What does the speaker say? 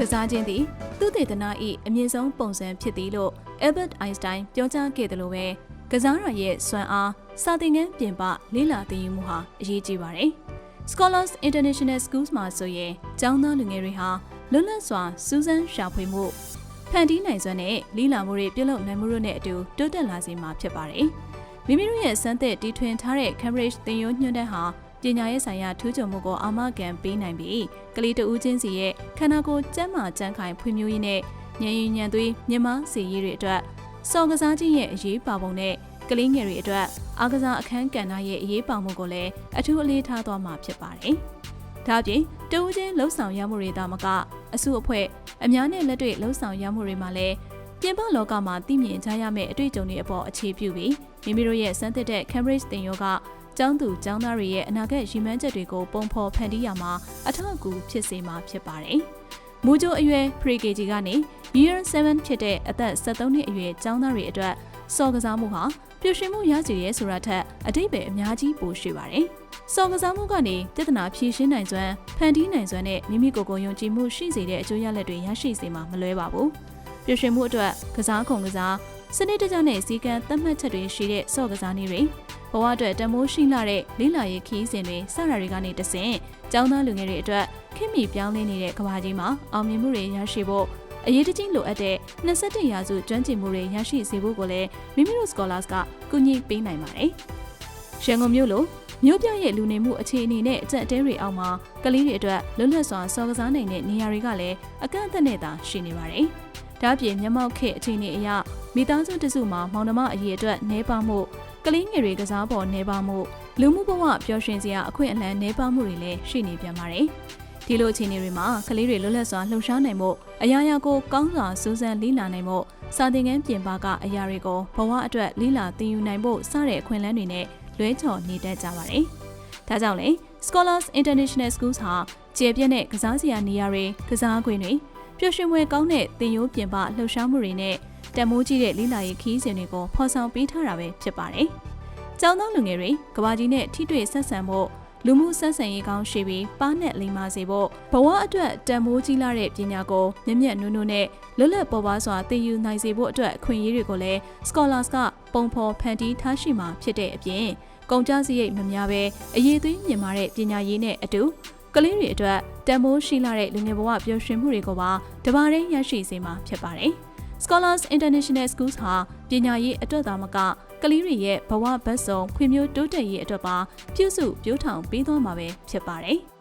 ကစားခြင်းသည်သူတေသနာ၏အမြင့်ဆုံးပုံစံဖြစ်သည်လို့ Albert Einstein ပြောကြားခဲ့တယ်လို့ပဲကစားရရဲ့စွမ်းအားစာသင်ခန်းပြင်ပလေ့လာသင်ယူမှုဟာအရေးကြီးပါတယ်။ Scholars International Schools မှာဆိုရင်ကျောင်းသားလူငယ်တွေဟာလွတ်လပ်စွာစူးစမ်းရှာဖွေမှုဖန်တီးနိုင်စွမ်းနဲ့လေ့လာမှုတွေပြုလုပ်နိုင်မှုတို့နဲ့အတူတိုးတက်လာစေမှာဖြစ်ပါတယ်။မိမိတို့ရဲ့စမ်းသစ်တီထွင်ထားတဲ့ Cambridge သင်ရိုးညွှန်းတဲ့ဟာ ပညာရေးဆိုင်ရာထူးချွန်မှုကိုအာမခံပေးနိုင်ပြီးကလေးတဦးချင်းစီရဲ့ခန္ဓာကိုယ်ကျန်းမာကြံ့ခိုင်ဖွံ့ဖြိုးရေးနဲ့ဉာဏ်ရည်ဉာဏ်သွေးမြမစီရေးတွေအတွက်စော်ကစားခြင်းရဲ့အရေးပါပုံနဲ့ကလေးငယ်တွေအတွက်အားကစားအခန်းကဏ္ဍရဲ့အရေးပါမှုကိုလည်းအထူးအလေးထားသွားမှာဖြစ်ပါတယ်။ဒါ့အပြင်တဦးချင်းလှုပ်ဆောင်ရမှုတွေသာမကအစုအဖွဲ့အများနဲ့လက်တွေ့လှုပ်ဆောင်ရမှုတွေမှာလည်းပြင်ပလောကမှာသိမြင်ကြရမယ့်အတွေ့အကြုံတွေအပေါ်အခြေပြုပြီးမိမိတို့ရဲ့စမ်းသစ်တဲ့ Cambridge သင်ရောက ကျောင်းသူကျောင်းသားတွေရဲ့အနာဂတ်ရည်မှန်းချက်တွေကိုပုံဖော်ဖန်တီးရမှာအထောက်အကူဖြစ်စေမှာဖြစ်ပါတယ်။မူကြိုအရွယ် Pre-KG ကနေ Year 7ဖြစ်တဲ့အသက်73နှစ်အရွယ်ကျောင်းသားတွေအတွက်စော်ကစားမှုဟာပျော်ရွှင်မှုရစေရဲဆိုတာထက်အတိတ်ပဲအများကြီးပိုရှိပါတယ်။စော်ကစားမှုကနေတည်တနာဖြည့်ရှင်းနိုင်စွမ်းဖန်တီးနိုင်စွမ်းနဲ့မိမိကိုယ်ကိုယ်ယုံကြည်မှုရှိစေတဲ့အကျိုးရလဒ်တွေရရှိစေမှာမလွဲပါဘူး။ပျော်ရွှင်မှုအတွက်ကစားခုံကစားစနစ်တကျနဲ့စီကံသတ်မှတ်ချက်တွေရှိတဲ့စော့ကစားနည်းတွေ ဘဝအတွက်တမိုးရှိလာတဲ့လေးလာရေးခီးစဉ်တွေစတာတွေကနေတဆင့်ကျောင်းသားလူငယ်တွေအတွက်ခင်မီပြောင်းလဲနေတဲ့ကဘာကြီးမှာအောင်မြင်မှုတွေရရှိဖို့အရေးတကြီးလိုအပ်တဲ့21ရာစုကျွမ်းကျင်မှုတွေရရှိစေဖို့ကိုလည်းမိမိတို့ scholars ကကူညီပေးနိုင်ပါတယ်။ရန်ကုန်မြို့လိုမြို့ပြရဲ့လူနေမှုအခြေအနေနဲ့အကျက်အတဲတွေအောက်မှာကလေးတွေအတွက်လွတ်လပ်စွာစော်ကစားနိုင်တဲ့နေရာတွေကလည်းအကန့်အသတ်နဲ့သာရှိနေပါတယ်။ဒါ့အပြင်မျက်မှောက်ခေအခြေအနေအရမိသားစုတစုမှာမောင်နှမအရေးအတွက်နှဲပါမှု ကလေးငယ်တွေကစားပေါ်နှဲပါမှုလူမှုဘဝပျော်ရွှင်စရာအခွင့်အလမ်းနှဲပါမှုတွေလည်းရှိနေပြန်ပါတယ်။ဒီလိုအခြေအနေတွေမှာကလေးတွေလွတ်လပ်စွာလှုပ်ရှားနိုင်မှုအရာရာကိုကောင်းစွာစူးစမ်းလေ့လာနိုင်မှုစာသင်ခန်းပြင်ပကအရာတွေကိုဘဝအတွက်လေ့လာသင်ယူနိုင်ဖို့စတဲ့အခွင့်အလမ်းတွေနဲ့လွဲချော်နေတတ်ကြပါတယ်။ဒါကြောင့်လေ Scholars International Schools ဟာကျေပြည့်တဲ့ကစားစရာနေရာတွေကစားခွင့်တွေပျော်ရွှင်ဖွယ်ကောင်းတဲ့သင်ရိုးပြင်ပလှုပ်ရှားမှုတွေနဲ့ တမိုးကြီးတဲ့လိလာရေးခီးစဉ်တွေကိုဖော်ဆောင်ပေးထားတာပဲဖြစ်ပါတယ်။ကျောင်းသားလူငယ်တွေကဘာကြီးနဲ့ထိတွေ့ဆက်ဆံဖို့လူမှုဆက်ဆံရေးကောင်းရှိပြီးပါနဲ့လိမ္မာစေဖို့ဘဝအတွက်တန်မိုးကြီးလာတဲ့ပညာကိုမြက်မြက်နုံနုံနဲ့လွတ်လပ်ပေါ်ပါစွာသင်ယူနိုင်စေဖို့အတွက်အခွင့်အရေးတွေကိုလည်း scholars ကပုံဖော်ဖန်တီးထားရှိမှာဖြစ်တဲ့အပြင်ကုန်ကြစရိတ်မများပဲအရေးသွေးမြင်မာတဲ့ပညာရေးနဲ့အတူကလေးတွေအတွက်တန်မိုးရှိလာတဲ့လူငယ်ဘဝပျော်ရွှင်မှုတွေကိုပါတပါးတည်းရရှိစေမှာဖြစ်ပါတယ်။ Scholars International Schools ဟာပညာရေးအတွက်သာမကကလေးတွေရဲ့ဘဝဘက်ဆုံးခွင့်မျိုးတိုးတက်ရေးအတွက်ပါပြုစုပြောင်းထောင်ပေးသွားမှာပဲဖြစ်ပါတယ်။